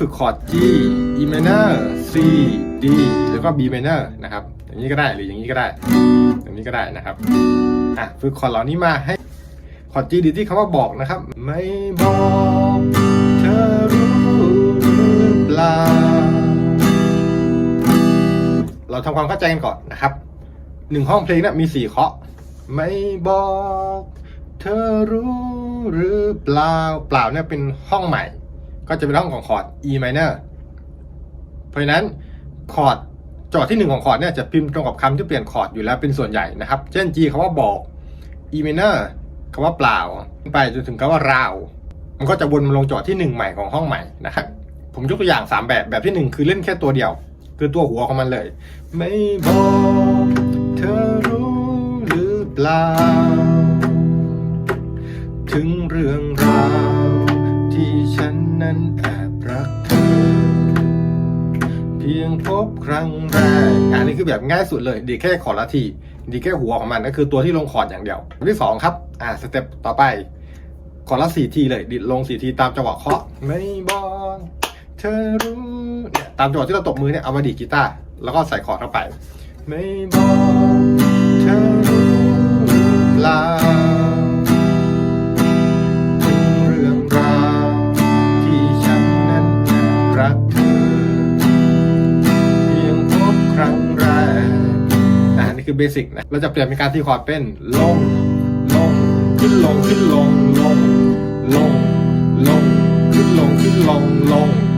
ฝึกคอร์ด G E minor C D แล้วก็ B minor นะครับ อย่างนี้ก็ได้หรืออย่างนี้ก็ได้ อย่างนี้ก็ได้นะครับอะฝึกคอร์ดเหล่านี้มาให้คอร์ด G ดีที่คำว่าบอกนะครับ ไม่บอกเธอรู้หรือเปล่า เราทำความเข้าใจกันก่อนนะครับหนึ่งห้องเพลงเนะมีสี่เคาะ ไม่บอก เธอรู้หรือเปล่าเปล่าเนี่ยเป็นห้องใหม่ ก็จะเป็นห้องของคอร์ด E minor เพราะฉะนั้นคอร์ดจทย์ที่หนึ่งของคอร์ดเนี่ยจะพิมพ์ตรงกับคำที่เปลี่ยนคอร์ดอยู่แล้วเป็นส่วนใหญ่นะครับ เช่น G คำว่าบอก E minor คำว่าเปล่า ไปจนถึงคำว่าราว มันก็จะวนมาลงจทย์ที่หนึ่งใหม่ของห้องใหม่นะครับ ผมยกตัวอย่างสามแบบ แบบที่หนึ่งคือเล่นแค่ตัวเดียว คือตัวหัวของมันเลย ไม่บอกเธอรู้หรือเปล่า ถึงเรื่องราว ที่ฉันนั้นแอบรักเธอ เพียงพบครั้งแรกอันนี้คือแบบง่ายสุดเลย ดีแค่คอละที ดีแค่หัวของมันก็คือตัวที่ลงคอร์ดอย่างเดียวที่สองครับ อ่าสเต็ปต่อไปคอละสี่ทีเลยดิดลงสี่ทีตามจังหวะเคาะไม่บอกเธอรู้เนี่ยตามจังหวะที่เราตบมือเนี่ยเอามาดีดกีตาร์แล้วก็ใส่คอร์ดเข้าไป ไม่บอก คือเบสิกนะเราจะเปลี่ยนเป็นการที่คอร์ดเป็นลง ลง ขึ้นลงขึ้นลงลง ลง ลง ขึ้นลงขึ้นลงลงลง